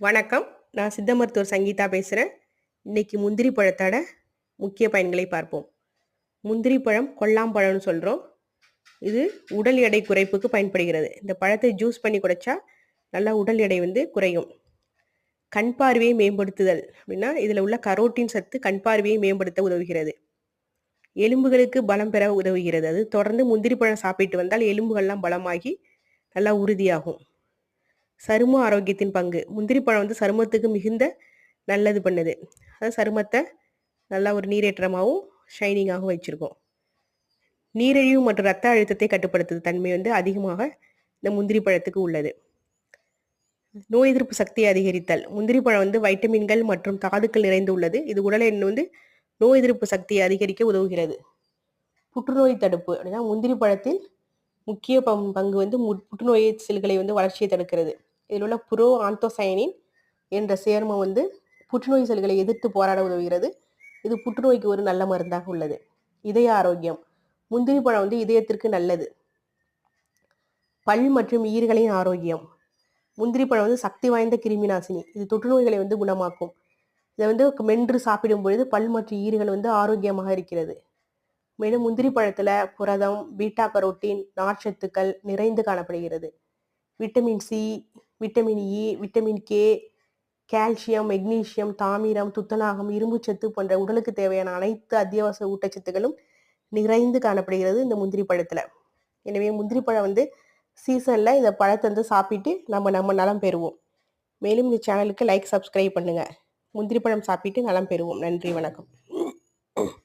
வணக்கம். நான் சித்த மருத்துவர் சங்கீதா பேசுகிறேன் இன்னைக்கு முந்திரி பழத்தோட முக்கிய பயன்களை பார்ப்போம். முந்திரி பழம் கொல்லாம்பழம்னு சொல்கிறோம் இது உடல் எடை குறைப்புக்கு பயன்படுகிறது. இந்த பழத்தை ஜூஸ் பண்ணி குடைச்சா நல்லா உடல் எடை வந்து குறையும். கண் பார்வையை மேம்படுத்துதல் அப்படின்னா இதில் உள்ள கரோட்டின் சத்து கண் பார்வையை மேம்படுத்த உதவுகிறது. எலும்புகளுக்கு பலம் பெற உதவுகிறது. அது தொடர்ந்து முந்திரி பழம் சாப்பிட்டு வந்தால் எலும்புகள்லாம் பலமாகி நல்லா உறுதியாகும். சரும ஆரோக்கியத்தின் பங்கு. முந்திரி பழம் வந்து சருமத்துக்கு மிகுந்த நல்லது பண்ணுது. அது சருமத்தை நல்லா ஒரு நீரேற்றமாகவும் ஷைனிங்காகவும் வச்சுருக்கோம். நீரிழிவு மற்றும் ரத்த அழுத்தத்தை கட்டுப்படுத்துது தன்மை வந்து அதிகமாக இந்த முந்திரி பழத்துக்கு உள்ளது. நோய் எதிர்ப்பு சக்தியை அதிகரித்தல். முந்திரி பழம் வந்து வைட்டமின்கள் மற்றும் தாதுக்கள் நிறைந்து உள்ளது. இது உடலை வந்து நோய் எதிர்ப்பு சக்தியை அதிகரிக்க உதவுகிறது. புற்றுநோய் தடுப்பு. அப்படின்னா முந்திரி பழத்தில் முக்கிய பங்கு வந்து மு- புற்றுநோய் செல்களை வந்து வளர்ச்சியை தடுக்கிறது. இதில் உள்ள புரோ ஆந்தோசயனின் என்ற சேர்மம் வந்து புற்றுநோய் செல்களை எதிர்த்து போராட உதவுகிறது. இது புற்றுநோய்க்கு ஒரு நல்ல மருந்தாக உள்ளது. இதய ஆரோக்கியம். முந்திரி பழம் வந்து இதயத்திற்கு நல்லது. பல் மற்றும் ஈறுகளின் ஆரோக்கியம். முந்திரி பழம் வந்து சக்தி வாய்ந்த கிருமி நாசினி இது தொற்றுநோய்களை வந்து குணமாக்கும். இதை வந்து மென்று சாப்பிடும் பொழுது பல் மற்றும் ஈறுகள் வந்து ஆரோக்கியமாக இருக்கிறது. மேலும் முந்திரி பழத்தில் புரதம் பீட்டா கரோட்டின் நார்ச்சத்துக்கள் நிறைந்து காணப்படுகிறது. Vitamin C vitamin E vitamin K calcium magnesium தாமிரம் துத்தநாகம் இரும்புச்சத்து போன்ற உடலுக்கு தேவையான அனைத்து அத்தியாவசிய ஊட்டச்சத்துக்களும் நிறைந்து காணப்படுகிறது இந்த முந்திரி பழத்தில். எனவே முந்திரி பழம் வந்து சீசனில் இந்த பழத்தை வந்து சாப்பிட்டு நம்ம நம்ம நலம் பெறுவோம். மேலும் இந்த சேனலுக்கு லைக் சப்ஸ்கிரைப் பண்ணுங்கள் முந்திரி பழம் சாப்பிட்டு நலம் பெறுவோம். நன்றி வணக்கம்.